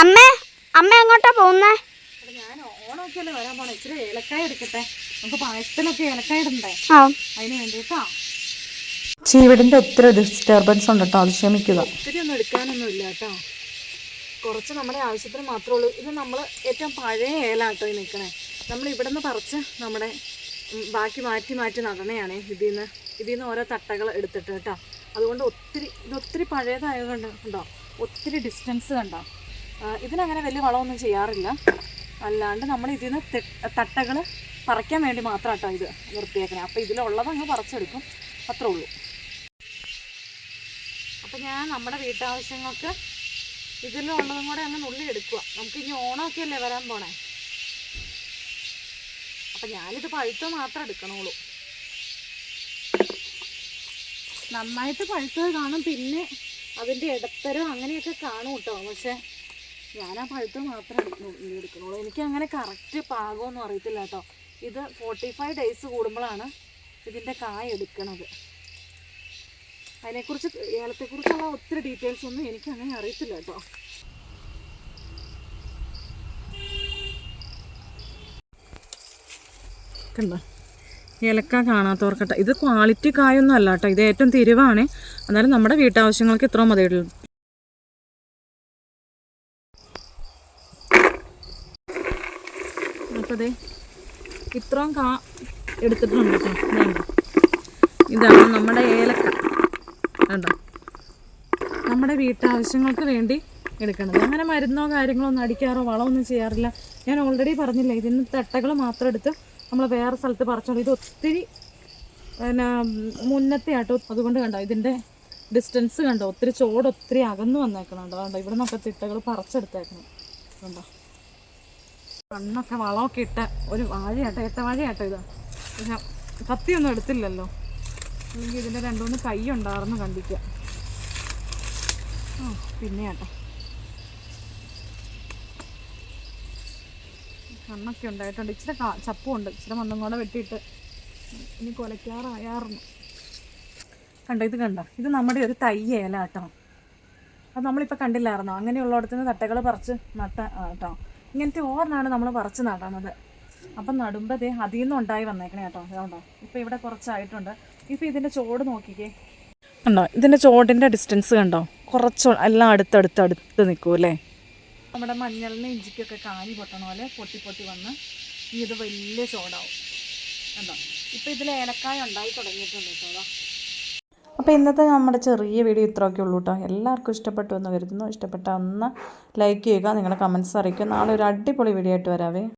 അമ്മ അമ്മ എങ്ങോട്ടാ പോകുന്നേ? ഞാൻ വരാൻ പോണേ. ഇച്ചിരി ഏലക്കായ എടുക്കട്ടെ. നമുക്ക് ഏലക്കായ ഇടണ്ടേ? അതിന് ചീവിടിന്റെ ഒത്തിരി ഡിസ്റ്റർബൻസ് ഉണ്ട് കേട്ടോ. അത് ക്ഷമിക്കുക. ഒത്തിരി ഒന്നും എടുക്കാനൊന്നും ഇല്ല കേട്ടോ. കുറച്ച് നമ്മുടെ ആവശ്യത്തിന് മാത്രമേ ഉള്ളൂ. ഇത് നമ്മൾ ഏറ്റവും പഴയ ഏലാട്ടോ ഈ നിൽക്കണേ നമ്മൾ ഇവിടെ നിന്ന് പറിച്ച് നമ്മുടെ ബാക്കി മാറ്റി മാറ്റി നടണയാണ് ഇതിൽ നിന്ന് ഇതിൽ നിന്ന് ഓരോ തട്ടകൾ എടുത്തിട്ട് കേട്ടോ. അതുകൊണ്ട് ഒത്തിരി ഇത് ഒത്തിരി പഴയതായതുകൊണ്ട് കണ്ടോ ഒത്തിരി ഡിസ്റ്റൻസ് കണ്ടോ? ഇതിനങ്ങനെ വലിയ വളമൊന്നും ചെയ്യാറില്ല. അല്ലാണ്ട് നമ്മൾ ഇതിൽ നിന്ന് തട്ടകൾ പറിക്കാൻ വേണ്ടി മാത്രം കേട്ടോ ഇത് നിർത്തിയേക്കണേ. അപ്പോൾ ഇതിലുള്ളത് അങ്ങ് പറിച്ചെടുക്കും. അത്രേ ഉള്ളൂ. അപ്പം ഞാൻ നമ്മുടെ വീട്ടാവശ്യങ്ങൾക്ക് ഇതിലുള്ളതും കൂടെ അങ്ങ് നുള്ളി എടുക്കുക നമുക്ക് ഇനി ഓണമൊക്കെ അല്ലേ വരാൻ പോണേ? അപ്പം ഞാനിത് പഴുത്ത മാത്രം എടുക്കണുള്ളൂ. നന്നായിട്ട് പഴുത്തത് കാണും. പിന്നെ അതിന്റെ ഇടത്തരം അങ്ങനെയൊക്കെ കാണും കേട്ടോ. പക്ഷെ ഞാൻ ആ പഴുത്ത് മാത്രം എടുക്കണുള്ളൂ എടുക്കണുള്ളൂ. എനിക്ക് അങ്ങനെ കറക്റ്റ് പാകമൊന്നും അറിയത്തില്ല കേട്ടോ. ഇത് ഫോർട്ടി ഫൈവ് ഡേയ്സ് കൂടുമ്പോഴാണ് ഇതിന്റെ കായ എടുക്കണത്. അതിനെക്കുറിച്ച് ഏലത്തെക്കുറിച്ചുള്ള ഒത്തിരി ഡീറ്റെയിൽസ് ഒന്നും എനിക്ക് അങ്ങനെ അറിയത്തില്ല കേട്ടോ. കണ്ടോ? ഏലക്ക കാണാത്തവർക്കട്ടെ ഇത് ക്വാളിറ്റി കായൊന്നും അല്ല കേട്ടോ. ഇത് ഏറ്റവും തിരിവാണ്. എന്നാലും നമ്മുടെ വീട്ടാവശ്യങ്ങൾക്ക് ഇത്രയും മതിയുള്ളൂ അപ്പോൾ ഇത്രയും കാ എടുത്തിട്ടുണ്ട് കേട്ടോ ഇതാണ് നമ്മുടെ ഏലക്ക. കണ്ടോ? നമ്മുടെ വീട്ടാവശ്യങ്ങൾക്ക് വേണ്ടി എടുക്കണത്. അങ്ങനെ മരുന്നോ കാര്യങ്ങളോ ഒന്നും അടിക്കാറോ വളമൊന്നും ചെയ്യാറില്ല. ഞാൻ ഓൾറെഡി പറഞ്ഞില്ല ഇതിന് തട്ടകൾ മാത്രം എടുത്ത് നമ്മൾ വേറെ സ്ഥലത്ത് പറിച്ചോളൂ. ഇത് ഒത്തിരി പിന്നെ മുന്നത്തെ ആട്ടോ അതുകൊണ്ട് കണ്ടോ ഇതിന്റെ ഡിസ്റ്റൻസ് കണ്ടോ ഒത്തിരി ചോട് ഒത്തിരി വന്നേക്കണം കേട്ടോ കണ്ടോ ഇവിടെ നിന്നൊക്കെ തിട്ടകൾ പറിച്ചെടുത്തേക്കണം. കണ്ടോ? കണ്ണൊക്കെ വളമൊക്കെ ഇട്ട ഒരു വാഴയാട്ടോ ഏത്ത വാഴയാട്ടോ ഇത്? പിന്നെ കത്തിയൊന്നും എടുത്തില്ലല്ലോ. അല്ലെങ്കിൽ ഇതിന്റെ രണ്ടുമൂന്ന് കൈ ഉണ്ടായിരുന്നു കണ്ടിക്കുക ആ പിന്നെ കേട്ടോ. കണ്ണൊക്കെ ഉണ്ടായിട്ടുണ്ട്. ഇച്ചിരി ചപ്പും ഉണ്ട് ഇച്ചിരി മണ്ണും കൂടെ വെട്ടിയിട്ട് ഇനി കൊലയ്ക്കാറായാറുന്നു കണ്ടോ ഇത് കണ്ടോ? ഇത് നമ്മുടെ ഒരു തൈ ഏല അത് നമ്മളിപ്പോൾ കണ്ടില്ലായിരുന്നോ? അങ്ങനെയുള്ളടത്തുനിന്ന് തട്ടകൾ പറിച്ച് നട്ട ആട്ടോ ഇങ്ങനത്തെ ഓർണാണ് നമ്മൾ പറിച്ച് നടണത്. അപ്പം നടുമ്പതേ അതിൽ നിന്ന് ഉണ്ടായി വന്നേക്കണേ കേട്ടോ. അതുകൊണ്ടോ ഇപ്പോൾ ഇവിടെ കുറച്ചായിട്ടുണ്ട്. ഇപ്പോൾ ഇതിന്റെ ചോട് നോക്കിക്കേ. കണ്ടോ? ഇതിന്റെ ചോടിന്റെ ഡിസ്റ്റൻസ് കണ്ടോ? കുറച്ച് എല്ലാം അടുത്തടുത്ത് അടുത്ത് നിൽക്കും അല്ലേ? നമ്മുടെ മഞ്ഞളിന് ഇഞ്ചിക്കൊക്കെ കാനി പൊട്ടണ പോലെ പൊട്ടി പൊട്ടി വന്ന് ഇത് വലിയ ചോടാവും. കണ്ടോ? ഇപ്പോൾ ഇതിൽ ഏലക്കായ ഉണ്ടായി തുടങ്ങിയിട്ടുണ്ട് കേട്ടോ. അപ്പോൾ ഇന്നത്തെ നമ്മുടെ ചെറിയ വീഡിയോ ഇത്രയൊക്കെ ഉള്ളൂ കേട്ടോ എല്ലാവർക്കും ഇഷ്ടപ്പെട്ടു എന്ന് കരുതുന്നു. ഇഷ്ടപ്പെട്ട ഒന്ന് ലൈക്ക് ചെയ്യുക നിങ്ങളുടെ കമന്റ്സ് അറിയിക്കുക. നാളെ ഒരു അടിപൊളി വീഡിയോ ആയിട്ട് വരാവേ.